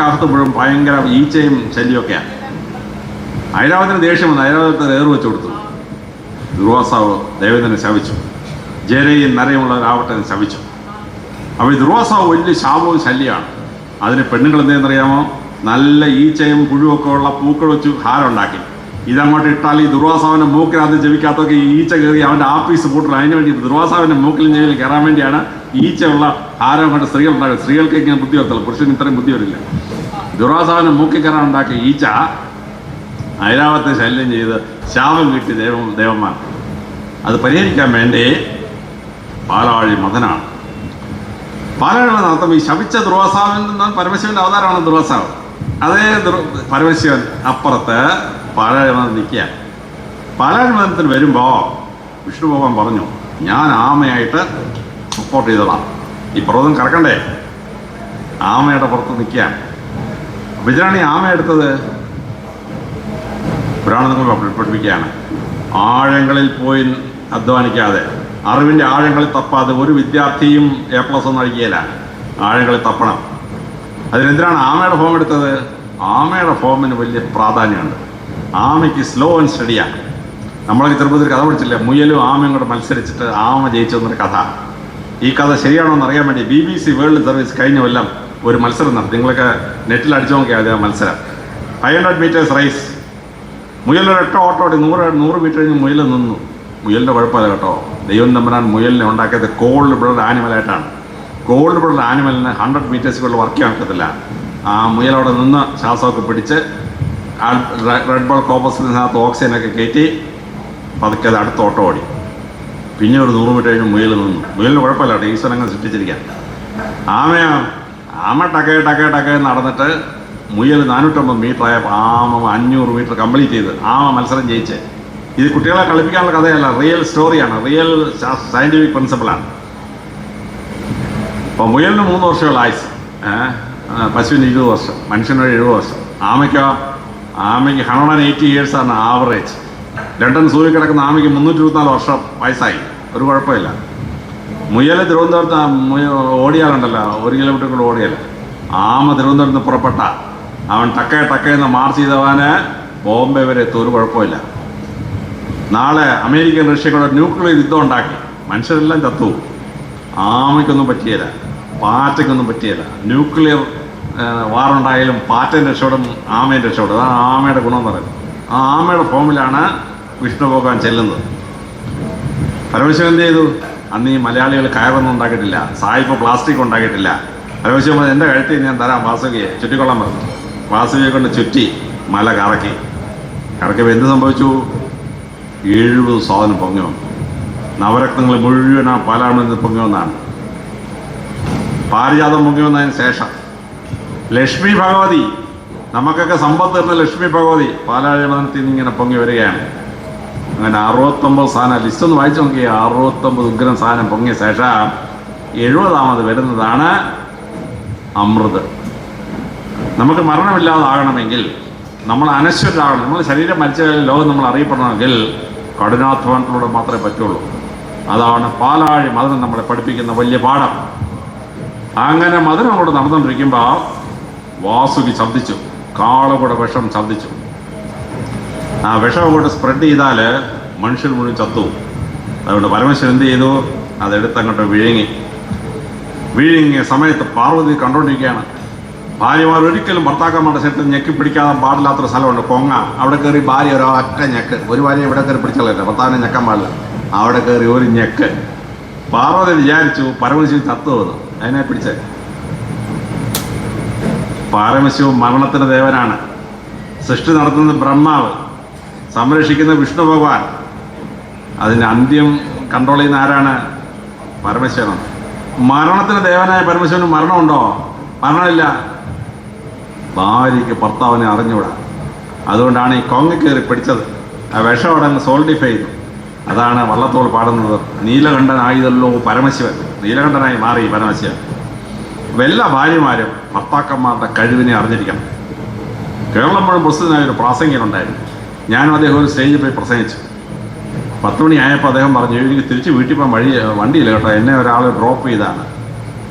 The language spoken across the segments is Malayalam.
മുറിക്കകത്ത് മുഴുവൻ ഭയങ്കര ഈച്ചയും ശല്യമൊക്കെയാണ് ഐരാവത്തിന് ദേഷ്യം വന്നു ഐരാവതത്തിന് ഏറ് വെച്ചു കൊടുത്തു ദുർവാസാവ് ദേവേന്ദ്രനെ ശവിച്ചു ജരയും നരയുമുള്ളവരാവട്ടെ ശവിച്ചു അപ്പോൾ ദുർവാസാവ് വലിയ ശാപവും ശല്യമാണ്. അതിന് പെണ്ണുങ്ങൾ എന്തെന്നറിയാമോ നല്ല ഈച്ചയും പുഴുവൊക്കെ ഉള്ള പൂക്കൾ വെച്ച് ഹാരം ഉണ്ടാക്കി ഇതങ്ങോട്ട് ഇട്ടാൽ ഈ ദുർവാസാവിന്റെ മൂക്കിനകത്ത് ജപിക്കാത്തൊക്കെ ഈ ഈച്ച കയറി അവന്റെ ആഫീസ് പൂട്ടണം. അതിന് വേണ്ടി ദുർവാസാവിന്റെ മൂക്കിലും ചെവിയിൽ കയറാൻ വേണ്ടിയാണ് ഈച്ചയുള്ള ആരോ കൊണ്ട് സ്ത്രീകൾ ഉണ്ടാകും സ്ത്രീകൾക്ക് ഇങ്ങനെ ബുദ്ധി വരത്തുള്ളൂ പുരുഷന് ഇത്രയും ബുദ്ധി വരില്ല. ദുർവാസാവിന്റെ മൂക്കിൽ കയറാൻ ഉണ്ടാക്കിയ ഈച്ച ഐരാവത്തെ ശല്യം ചെയ്ത് ശാപം കിട്ടി ദേവം ദേവന്മാർ. അത് പരിഹരിക്കാൻ വേണ്ടി? പാലാഴി മതനാണ് പാലാഴിയുടെ നടത്തം ഈ ശവിച്ച ദുർവാസാവിൽ നിന്ന് പരമശിവന്റെ അവതാരമാണ് ദുർവാസാവ്. അതേ ദുർ- പരമശിവൻ അപ്പുറത്ത് പാലാഴി മതം നിൽക്കുക പാലാഴി മതത്തിന് വരുമ്പോൾ വിഷ്ണു ഭഗവാൻ പറഞ്ഞു ഞാൻ ആമയായിട്ട് സപ്പോർട്ട് ചെയ്തോളാം. ഈ പർവതം കറക്കണ്ടേ? ആമയുടെ പുറത്ത് നിൽക്കുക അപ്പോൾ ആമ എടുത്തത്? പുരാണം നിങ്ങൾ പഠിപ്പിക്കുകയാണ്. ആഴങ്ങളിൽ പോയി അധ്വാനിക്കാതെ അറിവിന്റെ ആഴങ്ങളിൽ തപ്പാതെ ഒരു വിദ്യാർത്ഥിയും എ പ്ലസ് ഒന്നും അടിക്കുകയില്ല. ആഴങ്ങളിൽ തപ്പണം. അതിനെന്തിനാണ് ആമയുടെ ഫോം എടുത്തത്? ആമയുടെ ഫോമിന് വലിയ പ്രാധാന്യമുണ്ട്. ആമയ്ക്ക് സ്ലോ ആൻഡ് സ്റ്റഡിയാണ് നമ്മളൊക്കെ ചെറുപ്പത്തിൽ കഥ പഠിച്ചില്ലേ? മുയലും ആമയും കൂടെ മത്സരിച്ചിട്ട് ആമ ജയിച്ചു എന്നൊരു കഥ. ഈ കഥ ശരിയാണോ എന്ന് അറിയാൻ വേണ്ടി B B C World Service കഴിഞ്ഞ കൊല്ലം ഒരു മത്സരം നടത്തി. നിങ്ങളൊക്കെ നെറ്റിൽ അടിച്ചു നോക്കിയാൽ ആ മത്സരം. ഫൈവ് ഹൺഡ്രഡ് മീറ്റേഴ്സ് റൈസ് മുയലൊരു ഒരൊറ്റ ഓട്ടോ ഓടി. നൂറ് നൂറ് മീറ്റർ കഴിഞ്ഞ് മുയൽ നിന്നു. മുയലിന്റെ കുഴപ്പമില്ല കേട്ടോ. ദൈവം തമ്പനാൻ മുയലിനെ ഉണ്ടാക്കിയത് കോൾഡ് ബ്ലഡ് ആനിമലായിട്ടാണ് കോൾഡ് ബ്ലഡ് ആനിമലിന് ഹൺഡ്രഡ് മീറ്റേഴ്സ് കൂടുതൽ വർക്ക് ചെയ്യാൻ പറ്റത്തില്ല. ആ മുയൽ അവിടെ നിന്ന് ശ്വാസമൊക്കെ പിടിച്ച് റെഡ് ബോൾ ആ ഓക്സിജനൊക്കെ കയറ്റി പതുക്കെ അത് അടുത്ത ഓട്ടോ ഓടി. പിന്നെ ഒരു നൂറ് മീറ്റർ കഴിഞ്ഞ് മുയൽ നിന്നു. മുയലിന് കുഴപ്പമില്ല കേട്ടോ അങ്ങ് സൃഷ്ടിച്ചിരിക്കാൻ ആമയോ ആമ ടക്കേ ടക്കേ ടക്കേ നടന്നിട്ട് മുയൽ നാനൂറ്റമ്പത് മീറ്റർ ആയപ്പോൾ ആമ അഞ്ഞൂറ് മീറ്റർ കംപ്ലീറ്റ് ചെയ്ത് ആമ മത്സരം ജയിച്ച്. ഇത് കുട്ടികളെ കളിപ്പിക്കാനുള്ള കഥയല്ല റിയൽ സ്റ്റോറിയാണ് റിയൽ സയന്റിഫിക് പ്രിൻസിപ്പിളാണ് അപ്പോൾ മുയലിന് മൂന്ന് വർഷമുള്ള ആയുസ്? പശുവിന് ഇരുപത് വർഷം മനുഷ്യനൊരു എഴുപത് വർഷം. ആമയ്ക്കോ ആമയ്ക്ക് ഹൺഡ്രഡ് ആൻഡ് എയ്റ്റി ഇയേഴ്സാണ് ആവറേജ്. ലണ്ടൻ സൂര്യ കിടക്കുന്ന ആമയ്ക്ക് മുന്നൂറ്റി ഇരുപത്തിനാല് വർഷം വയസ്സായി. ഒരു കുഴപ്പമില്ല. മുയൽ തിരുവനന്തപുരത്ത് ഓടിയാലുണ്ടല്ലോ ഒരു കിലോമീറ്റർ കൂടെ ഓടിയല്ല ആമ തിരുവനന്തപുരത്ത് നിന്ന് പുറപ്പെട്ട. അവൻ ടക്കേ ടക്കേ എന്ന് മാർച്ച് ചെയ്തവന് ബോംബെ വരെ എത്തും ഒരു കുഴപ്പമില്ല. നാളെ അമേരിക്കൻ റഷ്യയുടെ ന്യൂക്ലിയർ യുദ്ധം ഉണ്ടാക്കി. മനുഷ്യരെല്ലാം ചത്തു. ആമയ്ക്കൊന്നും പറ്റിയല്ല പാറ്റയ്ക്കൊന്നും പറ്റിയല്ല ന്യൂക്ലിയർ വാറുണ്ടായാലും പാറ്റയും രക്ഷപ്പെടും ആമയും രക്ഷപ്പെടും. അതാണ് ആമയുടെ ഗുണം എന്ന് പറയുന്നത്. ആ ആമയുടെ ഫോമിലാണ് വിഷ്ണു ഭഗവാൻ ചെല്ലുന്നത്. പരമശിവൻ എന്ത് ചെയ്തു? അന്ന് ഈ മലയാളികൾ കയറൊന്നും ഉണ്ടാക്കിയിട്ടില്ല സായിപ്പ് പ്ലാസ്റ്റിക് ഉണ്ടാക്കിയിട്ടില്ല. പരമശിവൻ എന്റെ കഴുത്തിൽ ഞാൻ തരാം വാസുകിയെ. ചുറ്റിക്കൊള്ളാൻ പറഞ്ഞു. വാസുകിയെ കൊണ്ട് ചുറ്റി മല കറക്കി. കറക്കിയപ്പോൾ എന്ത് സംഭവിച്ചു? എഴുപത് സാധനം പൊങ്ങി വന്നു. നവരത്നങ്ങൾ മുഴുവൻ ആ നിന്ന് പൊങ്ങി വന്നാണ് പാരിജാതം പൊങ്ങി വന്നതിന് ശേഷം ലക്ഷ്മി ഭഗവതി. നമുക്കൊക്കെ സമ്പത്ത് തരുന്ന ലക്ഷ്മി ഭഗവതി. പാലാഴിമനത്തിൽ നിന്ന് ഇങ്ങനെ പൊങ്ങി വരികയാണ്. അങ്ങനെ അറുപത്തൊമ്പത് സാധനം ലിസ്റ്റ് ഒന്ന് വായിച്ചു നോക്കി അറുപത്തൊമ്പത് ഉഗ്രം സാധനം പൊങ്ങിയ ശേഷം എഴുപതാമത് വരുന്നതാണ് അമൃത്. നമുക്ക് മരണമില്ലാതാകണമെങ്കിൽ നമ്മൾ അനശ്വരാകണം. നമ്മൾ ശരീരം മരിച്ച ലോകം നമ്മൾ അറിയപ്പെടണമെങ്കിൽ കഠിനാധ്വാനത്തിലൂടെ മാത്രമേ പറ്റുള്ളൂ. അതാണ് പാലാഴി മധുരം നമ്മളെ പഠിപ്പിക്കുന്ന വലിയ പാഠം. അങ്ങനെ മധുരം അങ്ങോട്ട് നടന്നുകൊണ്ടിരിക്കുമ്പോൾ വാസുകി ശബ്ദിച്ചു കാളകൂടെ വിഷം ശബ്ദിച്ചു ആ വിഷം അങ്ങോട്ട് സ്പ്രെഡ് ചെയ്താൽ മനുഷ്യർ മുഴുവൻ ചത്തു. അതുകൊണ്ട് പരമേശ്വരൻ എന്ത് ചെയ്തു? അതെടുത്ത് അങ്ങോട്ട് വിഴുങ്ങി. വിഴുങ്ങിയ സമയത്ത് പാർവതി കണ്ടുകൊണ്ടിരിക്കുകയാണ് ഭാര്യമാർ ഒരിക്കലും ഭർത്താക്കന്മാരുടെ ശരീരത്തിൽ ഞെക്കി പിടിക്കാതെ പാടില്ലാത്തൊരു സ്ഥലമുണ്ട്. കൊങ്ങ അവിടെ കയറി ഭാര്യ ഒരൊറ്റ ഞെക്ക്. ഒരു ഭാര്യ ഇവിടെ കയറി പിടിച്ചല്ലേ ഭർത്താവിനെ ഞെക്കാൻ പാടില്ല. അവിടെ കയറി ഒരു ഞെക്ക്. പാർവതി വിചാരിച്ചു പരമശിവൻ വന്നു അതിനെ പിടിച്ചേ. പാരമശിവൻ മരണത്തിന് ദേവനാണ്. സൃഷ്ടി നടത്തുന്ന ബ്രഹ്മാവ്. സംരക്ഷിക്കുന്ന വിഷ്ണു ഭഗവാൻ. അതിന്റെ അന്ത്യം കൺട്രോൾ ചെയ്യുന്ന ആരാണ്? പരമശിവൻ. മരണത്തിന് ദേവനായ പരമശിവന് മരണമുണ്ടോ? മരണമില്ല. ഭാര്യയ്ക്ക് ഭർത്താവിനെ അറിഞ്ഞുകൂടാ. അതുകൊണ്ടാണ് ഈ കൊങ്ങ കയറി പിടിച്ചത്. ആ വിഷം അവിടെ സോൾഡിഫൈ ചെയ്തു. അതാണ് വള്ളത്തോൾ പാടുന്നത്. നീലകണ്ഠനായതല്ലോ പരമശിവൻ. നീലകണ്ഠനായി മാറി പരമശിവൻ. എല്ലാ ഭാര്യമാരും ഭർത്താക്കന്മാരുടെ കഴിവിനെ അറിഞ്ഞിരിക്കണം. കേരളം മുഴുവൻ പ്രസിദ്ധനായ ഒരു പ്രാസംഗികനുണ്ടായിരുന്നു. ഞാനും അദ്ദേഹം ഒരു സ്റ്റേജിൽ പോയി പ്രസംഗിച്ചു. പത്ത് മണി ആയപ്പോൾ അദ്ദേഹം പറഞ്ഞു എനിക്ക് തിരിച്ച് വീട്ടിൽ പോകാൻ വഴി വണ്ടിയില്ല കേട്ടോ. എന്നെ ഒരാൾ ഡ്രോപ്പ് ചെയ്താണ്.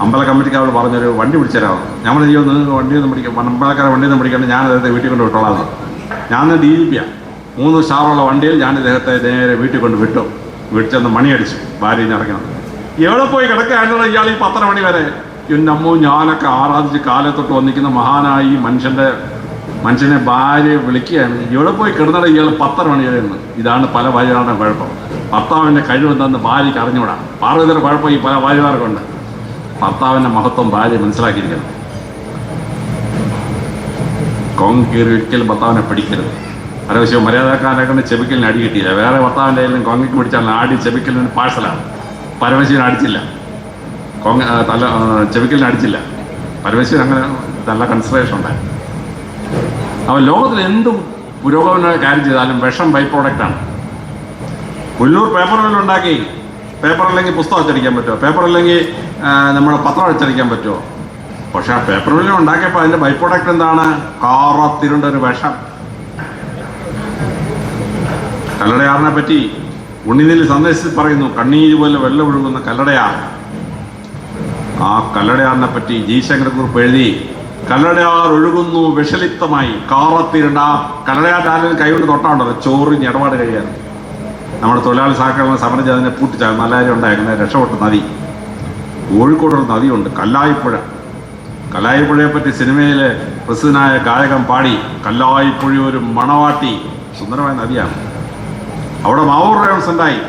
അമ്പല കമ്മിറ്റിക്കാരോട് പറഞ്ഞൊരു വണ്ടി പിടിച്ചേരാവും ഞങ്ങൾ ഈ ഒന്ന് വണ്ടി ഒന്നും പിടിക്കും അമ്പലക്കാരെ വണ്ടി ഒന്നും പിടിക്കാണ്ട് ഞാൻ അദ്ദേഹത്തെ വീട്ടിൽ കൊണ്ട് വിട്ടോളാം. ഞാൻ ഡി ജി പിയാണ് മൂന്ന് സ്റ്റാറുള്ള വണ്ടിയിൽ ഞാൻ ഇദ്ദേഹത്തെ നേരെ വീട്ടിൽ കൊണ്ട് വിട്ടു. വീട്ടിൽ ചെന്ന് മണിയടിച്ചു. ഭാര്യ ഇറങ്ങണം എവിടെ പോയി കിടക്കുകയായിരുന്നു ഇയാൾ ഈ പത്തര മണി വരെ? എന്നമ്മോ ഞാനൊക്കെ ആരാധിച്ച് കാലത്തൊട്ട് വന്നിരിക്കുന്ന മഹാനായി മനുഷ്യന്റെ മനുഷ്യനെ ഭാര്യ വിളിക്കുകയാണ്. ഇവിടെ പോയി കിടന്നട ഇയാൾ പത്തര മണി വരെ ഇതാണ് പല ഭാര്യമാരുടെ കുഴപ്പം. ഭർത്താവിന്റെ കഴിവെന്തെന്ന് ഭാര്യയ്ക്ക് അറിഞ്ഞുകൂടാ. പാർവതിയുടെ കുഴപ്പം ഈ പല ഭാര്യമാർക്കുണ്ട് ഭർത്താവിന്റെ മഹത്വം ഭാര്യ മനസ്സിലാക്കിയിരിക്കണം. കോങ് ഒരിക്കലും ഭർത്താവിനെ പിടിക്കരുത്. അരവശ്യം മര്യാദക്കാരനെ കൊണ്ട് ചെബിക്കലിന് അടി കിട്ടിയില്ല. വേറെ ഭർത്താവിന്റെ കയ്യിലും കോങ്ങിക്ക് പിടിച്ചാൽ ആടി ചെബിക്കലിന് പാഴ്സലാണ്. പരമശിവൻ അടിച്ചില്ല. ആ, തല ചെവിക്കലിന് അടിച്ചില്ല. പരമേശ്വരൻ അങ്ങനെ നല്ല കൺസിഡറേഷൻ ഉണ്ടായി അവൻ ലോകത്തിൽ എന്തും പുരോഗമന കാര്യം ചെയ്താലും വിഷം ബൈ പ്രോഡക്റ്റാണ് പുല്ലൂർ പേപ്പർ മിൽ ഉണ്ടാക്കി. പേപ്പർ അല്ലെങ്കിൽ പുസ്തകം അച്ചടിക്കാൻ പറ്റുമോ? പേപ്പർ അല്ലെങ്കിൽ നമ്മുടെ പത്രം അച്ചടിക്കാൻ പറ്റുമോ? പക്ഷെ ആ പേപ്പർ മില്ലിൽ ഉണ്ടാക്കിയപ്പോൾ അതിന്റെ ബൈ പ്രോഡക്റ്റ് എന്താണ്? കാറത്തിരുണ്ട ഒരു വിഷം. കല്ലടയാറിനെ പറ്റി ഉണ്ണിനെല്ലി സന്ദേശത്തിൽ പറയുന്നു കണ്ണീര് പോലെ വെള്ളം ഒഴുകുന്ന കല്ലടയാർ. ആ കല്ലടയാറിനെ പറ്റി ജി ശങ്കരക്കുറിപ്പ് എഴുതി കല്ലടയാർ ഒഴുകുന്നു വിഷലിപ്തമായി. കാറത്തിരണ്ട. കല്ലടയാറിന്റെ ആരും കൈകൊണ്ട് തൊട്ടാണ്ടല്ലോ ചോറിഞ്ഞ് ഇടപാട് കഴിയാൻ. നമ്മുടെ തൊഴിലാളി സഹകരണ സമരം ചെയ്തതിനെ പൂട്ടിച്ചാൽ നല്ല കാര്യം ഉണ്ടായിരുന്നു രക്ഷപ്പെട്ട നദി. കോഴിക്കോട് ഒരു നദിയുണ്ട് കല്ലായിപ്പുഴ. കല്ലായിപ്പുഴയെ പറ്റി സിനിമയിലെ പ്രസിദ്ധനായ ഗായകൻ പാടി കല്ലായിപ്പുഴ ഒരു മണവാട്ടി സുന്ദരമായ നദിയാണ്. അവിടെ മാവൂർ റയോൺസ് ഉണ്ടായി.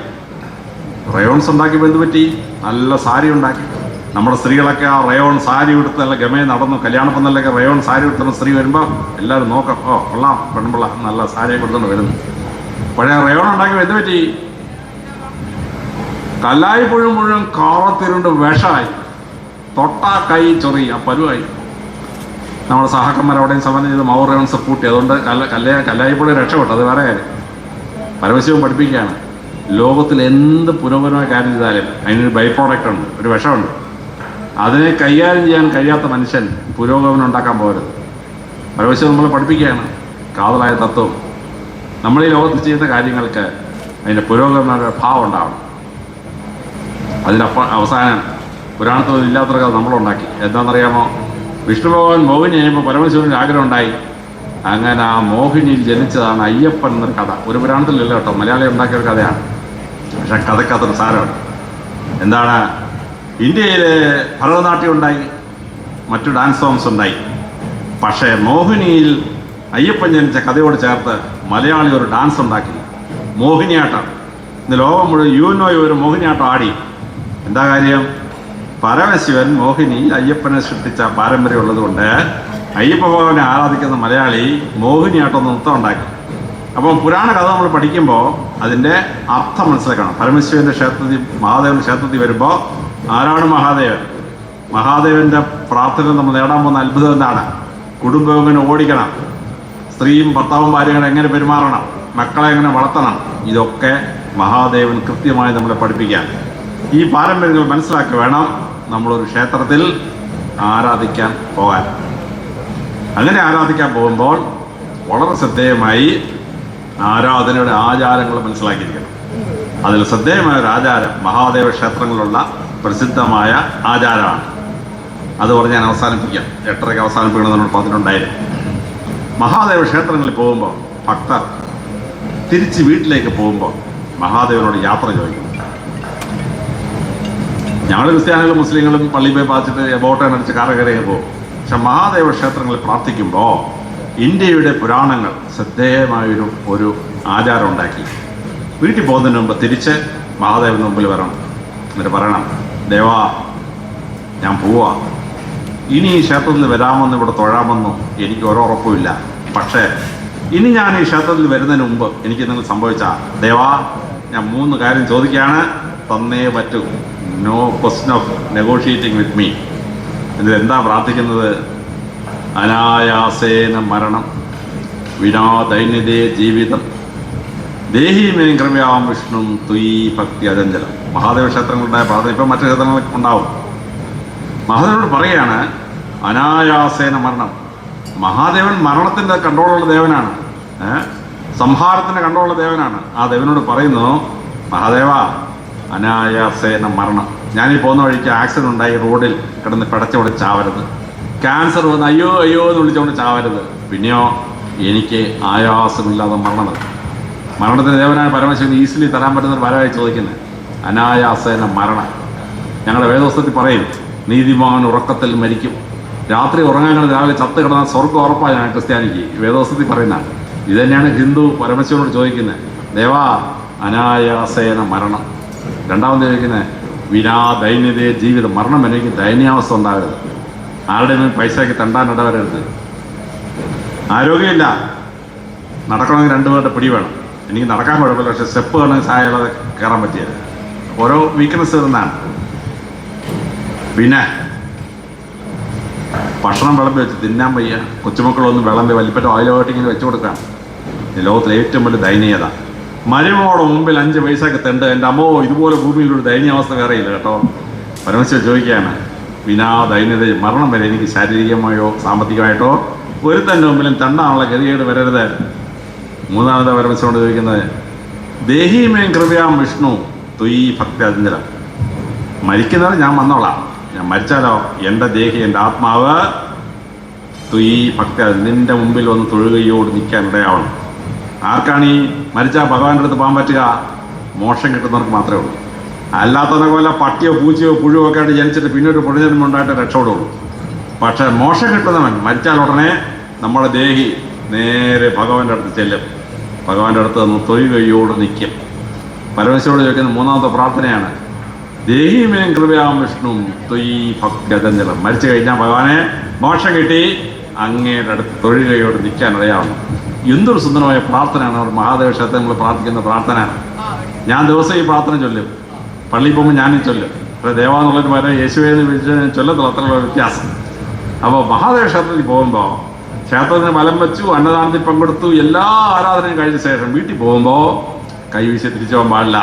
റയോൺസ് ഉണ്ടാക്കിയപ്പോൾ എന്ത് പറ്റി? നല്ല സാരി ഉണ്ടാക്കി. നമ്മുടെ സ്ത്രീകളൊക്കെ ആ റയോൺ സാരി ഉടുത്ത് അല്ല ഗമയെ നടന്നു കല്യാണ പന്തലിലൊക്കെ റയോൺ സാരി ഉടുത്തുന്ന സ്ത്രീ വരുമ്പോൾ എല്ലാവരും നോക്കാം ഓ കൊള്ളാം പെൺപിള്ള നല്ല സാരി കൊടുത്തുകൊണ്ട് വരുന്നു. പഴയ റയോൺ ഉണ്ടാക്കിയപ്പോൾ എന്ത് പറ്റി? കല്ലായി പുഴും മുഴുവൻ കാറത്തിരുണ്ട് വിഷമായി. തൊട്ടാ കൈ ചൊറി ആ പരുവായി. നമ്മുടെ സഹാക്കന്മാർ അവിടെയും സമരം ചെയ്ത് മൗർ റയോൺസ് പൂട്ടി. അതുകൊണ്ട് കല്ല കല്ല കല്ലായിപ്പുഴ രക്ഷപ്പെട്ടു. അത് വേറെ കാര്യം. പരമശിവം പഠിപ്പിക്കുകയാണ്. ലോകത്തിൽ എന്ത് പുരോഗമനമായ കാര്യം ചെയ്താലും അതിനൊരു ബൈ പ്രോഡക്റ്റ് ഉണ്ട് ഒരു വിഷമുണ്ട്. അതിനെ കൈകാര്യം ചെയ്യാൻ കഴിയാത്ത മനുഷ്യൻ പുരോഗമനം ഉണ്ടാക്കാൻ പോകരുത്. പരമശിവം നമ്മൾ പഠിപ്പിക്കുകയാണ് കാതലായ തത്വം. നമ്മൾ ഈ ലോകത്ത് ചെയ്യുന്ന കാര്യങ്ങൾക്ക് അതിന്റെ പുരോഗമന ഭാവം ഉണ്ടാവണം. അതിനപ്പ അവസാനം പുരാണത്തിൽ ഇല്ലാത്തവർക്ക് കഥ നമ്മളുണ്ടാക്കി. എന്താണെന്നറിയാമോ? വിഷ്ണു ഭഗവാൻ മോഹിനി ചെയ്യുമ്പോൾ പരമശിവന് ആഗ്രഹം ഉണ്ടായി. അങ്ങനെ ആ മോഹിനിയിൽ ജനിച്ചതാണ് അയ്യപ്പൻ എന്നൊരു കഥ. ഒരു പുരാണത്തിലല്ല കേട്ടോ. മലയാളി ഉണ്ടാക്കിയ ഒരു കഥയാണ്. പക്ഷെ കഥക്കകത്തൊരു സാരമാണ് എന്താണ്? ഇന്ത്യയിൽ ഭരതനാട്യം ഉണ്ടായി മറ്റു ഡാൻസ് ഫോംസ് ഉണ്ടായി. പക്ഷേ മോഹിനിയിൽ അയ്യപ്പൻ ജനിച്ച കഥയോട് ചേർത്ത് മലയാളി ഒരു ഡാൻസ് ഉണ്ടാക്കി. മോഹിനിയാട്ടം. ഇന്ന് ലോകം മുഴുവൻ യുഎൻഒ ഒരു മോഹിനിയാട്ടം ആടി. എന്താ കാര്യം? പരമശിവൻ മോഹിനി അയ്യപ്പനെ സൃഷ്ടിച്ച പാരമ്പര്യം ഉള്ളതുകൊണ്ട് അയ്യപ്പ ഭഗവാനെ ആരാധിക്കുന്ന മലയാളി മോഹിനിയാട്ടം നൃത്തം ഉണ്ടാക്കി. അപ്പം പുരാണ കഥ നമ്മൾ പഠിക്കുമ്പോൾ അതിന്റെ അർത്ഥം മനസ്സിലാക്കണം. പരമശിവന്റെ ക്ഷേത്രത്തിൽ മഹാദേവന്റെ ക്ഷേത്രത്തിൽ വരുമ്പോൾ ആരാണ് മഹാദേവൻ? മഹാദേവന്റെ പ്രാർത്ഥന നമ്മൾ നേടാൻ പോകുന്ന അത്ഭുതം എന്താണ്? കുടുംബം എങ്ങനെ ഓടിക്കണം. സ്ത്രീയും ഭർത്താവും ഭാര്യയും എങ്ങനെ പെരുമാറണം? മക്കളെ എങ്ങനെ വളർത്തണം? ഇതൊക്കെ മഹാദേവൻ കൃത്യമായി നമ്മളെ പഠിപ്പിക്കാൻ. ഈ പാരമ്പര്യങ്ങൾ മനസ്സിലാക്കി വേണം നമ്മളൊരു ക്ഷേത്രത്തിൽ ആരാധിക്കാൻ പോകാൻ. അങ്ങനെ ആരാധിക്കാൻ പോകുമ്പോൾ വളരെ ശ്രദ്ധേയമായി ആരാധനയുടെ ആചാരങ്ങൾ മനസ്സിലാക്കിയിരിക്കണം. അതിൽ ശ്രദ്ധേയമായ ഒരു ആചാരം മഹാദേവ ക്ഷേത്രങ്ങളിലുള്ള പ്രസിദ്ധമായ ആചാരമാണ്. അത് പറഞ്ഞ് ഞാൻ അവസാനിപ്പിക്കാം. എട്ടരയ്ക്ക് അവസാനിപ്പിക്കണം നമ്മൾ പറഞ്ഞിട്ടുണ്ടായിരുന്നു മഹാദേവ ക്ഷേത്രങ്ങളിൽ പോകുമ്പോൾ ഭക്തർ തിരിച്ച് വീട്ടിലേക്ക് പോകുമ്പോൾ മഹാദേവനോട് യാത്ര ചോദിക്കും. ഞങ്ങൾ ക്രിസ്ത്യാനികളും മുസ്ലിങ്ങളും പള്ളി പോയി പാച്ചിട്ട് ബോട്ട് അടിച്ച് കാറ് പോകും. പക്ഷെ മഹാദേവ ക്ഷേത്രങ്ങളിൽ പ്രാർത്ഥിക്കുമ്പോൾ ഇന്ത്യയുടെ പുരാണങ്ങൾ ശ്രദ്ധേയമായൊരു ഒരു ആചാരം ഉണ്ടാക്കി. വീട്ടിൽ പോകുന്നതിന് മുമ്പ് തിരിച്ച് മഹാദേവന് മുമ്പിൽ വരണം. എന്നിട്ട് പറയണം ദേവാ ഞാൻ പോവാ. ഇനി ഈ ക്ഷേത്രത്തിൽ വരാമെന്ന് ഇവിടെ തൊഴാമെന്നോ എനിക്ക് ഒരു ഉറപ്പുമില്ല. പക്ഷേ ഇനി ഞാൻ ഈ ക്ഷേത്രത്തിൽ വരുന്നതിന് മുമ്പ് എനിക്ക് നിങ്ങൾ സംഭവിച്ച? ദേവാ ഞാൻ മൂന്ന് കാര്യം ചോദിക്കുകയാണ്. തന്നേ പറ്റൂ. No question of negotiating with me ഇതിലെന്താ പ്രാർത്ഥിക്കുന്നത്? അനായാസേന മരണം. വിനാ ദൈന്യതേ ജീവിതം. ദേഹീമേം കൃപയാം വിഷ്ണു തുയി ഭക്തി അജഞ്ചലം മഹാദേവ ക്ഷേത്രങ്ങളുണ്ടായ പ്രാർത്ഥന ഇപ്പം മറ്റു ക്ഷേത്രങ്ങളൊക്കെ ഉണ്ടാവും. മഹാദേവനോട് പറയുകയാണ് അനായാസേന മരണം. മഹാദേവൻ മരണത്തിന്റെ കൺട്രോളുള്ള ദേവനാണ്. സംഹാരത്തിന്റെ കണ്ട്രോളുള്ള ദേവനാണ്. ആ ദേവനോട് പറയുന്നു മഹാദേവ അനായാസേന മരണം. ഞാനീ പോകുന്ന വഴിക്ക് ആക്സിഡന്റ് ഉണ്ടായി റോഡിൽ കിടന്ന് പിടച്ചവിടെ ചാവരുത്. ക്യാൻസർ വന്ന് അയ്യോ അയ്യോ എന്ന് വിളിച്ചുകൊണ്ട് ചാവരുത്. പിന്നെയോ എനിക്ക് ആയാസമില്ലാതെ മരണം. മരണത്തിന് ദേവനായ പരമശിവൻ ഈസിലി തരാൻ പറ്റുന്ന ഒരു വരവായി ചോദിക്കുന്നത്. അനായാസേന മരണം. ഞങ്ങളുടെ വേദോസ്തത്തിൽ പറയും നീതിമാൻ ഉറക്കത്തിൽ മരിക്കും. രാത്രി ഉറങ്ങാൻ രാവിലെ ചത്ത് കിടന്ന സ്വർഗം ഉറപ്പാണ് ഞാൻ ക്രിസ്ത്യാനിക്ക്. വേദോസ്തത്തിൽ പറയുന്ന ഇത് തന്നെയാണ് ഹിന്ദു പരമശിവനോട് ചോദിക്കുന്നത്. ദേവാ അനായാസേന മരണം. രണ്ടാമത് ചോദിക്കുന്നത് വിനാ ദൈന്യതയെ ജീവിതം. മരണം എനിക്ക് ദയനീയാവസ്ഥ ഉണ്ടാകരുത്. ആരുടെയും പൈസയ്ക്ക് തണ്ടാൻ ഇടവരരുത്. ആരോഗ്യമില്ല. നടക്കണമെങ്കിൽ രണ്ടുപേരുടെ പിടി വേണം. എനിക്ക് നടക്കാൻ കുഴപ്പമില്ല പക്ഷെ സ്റ്റെപ്പ് കാണാൻ സഹായമുള്ളത് കയറാൻ പറ്റിയത്. ഓരോ വീക്ക്നെസ് വരുന്നതാണ് പിന്നെ ഭക്ഷണം വിളമ്പി വെച്ച് തിന്നാൻ വയ്യ. കൊച്ചുമക്കളൊന്നും വിളമ്പി വലിപ്പറ്റ ഓയിലോട്ട് ഇങ്ങനെ വെച്ചു കൊടുക്കാം. ലോകത്തിലെ ഏറ്റവും വലിയ ദയനീയത. മരുമോടെ മുമ്പിൽ അഞ്ച് പൈസക്ക് തെണ്ട്. എന്റെ അമ്മോ ഇതുപോലെ ഭൂമിയിൽ ഒരു ദയനീയാവസ്ഥ വേറെയില്ല കേട്ടോ. പരമശിവ ചോദിക്കുകയാണ് വിനാ ദൈന്യത മരണം വരെ എനിക്ക് ശാരീരികമായോ സാമ്പത്തികമായിട്ടോ? ഒരുത്തന്റെ മുമ്പിലും തണ്ടാനുള്ള ഗതികേട് വരരുത്. മൂന്നാമത്തെ പരമശിവനോട് ചോദിക്കുന്നത് ദേഹീമേം കൃപയാം വിഷ്ണു തുയി ഭക്തി അതിഞ്ചലം മരിക്കുന്നത് ഞാൻ വന്നോളാം. ഞാൻ മരിച്ചാലോ? എന്റെ ദേഹി എന്റെ ആത്മാവ് തുയി ഭക്തി നിന്റെ മുമ്പിൽ ഒന്ന് തൊഴുകയോട് നിൽക്കാൻ ഇടയാവണം. ആർക്കാണ് ഈ മരിച്ചാൽ ഭഗവാന്റെ അടുത്ത് പോകാൻ പറ്റുക? മോക്ഷം കിട്ടുന്നവർക്ക് മാത്രമേ ഉള്ളൂ. അല്ലാത്തവനൊക്കെ പോലെ പട്ടിയോ പൂച്ചയോ പുഴുവോ ഒക്കെ ആയിട്ട് ജനിച്ചിട്ട് പിന്നെ ഒരു പുഴജന്മം ഉണ്ടായിട്ട് രക്ഷപ്പെടുള്ളൂ പക്ഷേ മോക്ഷം കിട്ടുന്നവൻ മരിച്ചാൽ ഉടനെ നമ്മുടെ ദേഹി നേരെ ഭഗവാന്റെ അടുത്ത് ചെല്ലും. ഭഗവാന്റെ അടുത്ത് നിന്ന് തൊഴുകയോട് നിൽക്കും. പരമേശ്വരോട് ചോദിക്കുന്ന മൂന്നാമത്തെ പ്രാർത്ഥനയാണ് ദേഹിമേം കൃപയാം വിഷ്ണു തൊയ് ഭക്തജലം മരിച്ചു കഴിഞ്ഞാൽ ഭഗവാനെ മോക്ഷം കിട്ടി അങ്ങയുടെ അടുത്ത് തൊഴുകയോട് നിൽക്കാൻ അറിയാവുന്നു. എന്തൊരു സുന്ദരമായ പ്രാർത്ഥനയാണ് അവർ മഹാദേവ ക്ഷേത്രത്തിൽ നമ്മൾ പ്രാർത്ഥിക്കുന്ന പ്രാർത്ഥന. ഞാൻ ദിവസം ഈ പ്രാർത്ഥന ചൊല്ലും. പള്ളിയിൽ പോകുമ്പോൾ ഞാനും ചൊല്ലും. പക്ഷേ ദേവാന്നുള്ളൊരു വരെ യേശുവേന്ന് വിളിച്ച് ചൊല്ലത്തുള്ള അത്രയുള്ള വ്യത്യാസം. അപ്പോൾ മഹാദേവ ക്ഷേത്രത്തിൽ പോകുമ്പോൾ ക്ഷേത്രത്തിന് മലം വെച്ചു അന്നദാനത്തിൽ പങ്കെടുത്തു എല്ലാ ആരാധനയും കഴിഞ്ഞ ശേഷം വീട്ടിൽ പോകുമ്പോൾ കൈവീശി തിരിച്ചു പോകാൻ പാടില്ല.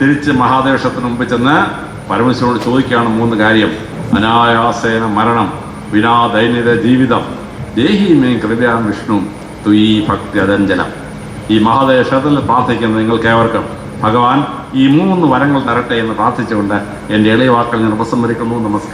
തിരിച്ച് മഹാദേവക്ഷത്തിന് മുമ്പ് ചെന്ന് പരമേശ്വരനോട് ചോദിക്കുകയാണ് മൂന്ന് കാര്യം. അനായാസേന മരണം വിനാ ജീവിതം ദേഹിമേ കൃപയാം വിഷ്ണു തുയി ഭക്തി അതഞ്ജലം ഈ മഹാദേവ ക്ഷേത്രത്തിൽ പ്രാർത്ഥിക്കുന്ന നിങ്ങൾക്ക് ഏവർക്കും. ഭഗവാൻ ഈ മൂന്ന് വരങ്ങൾ തരട്ടെ എന്ന് പ്രാർത്ഥിച്ചുകൊണ്ട് എന്റെ ഇളയ വാക്കൾ ഞാൻ ഉപസംഹരിക്കുന്നു. നമസ്കാരം.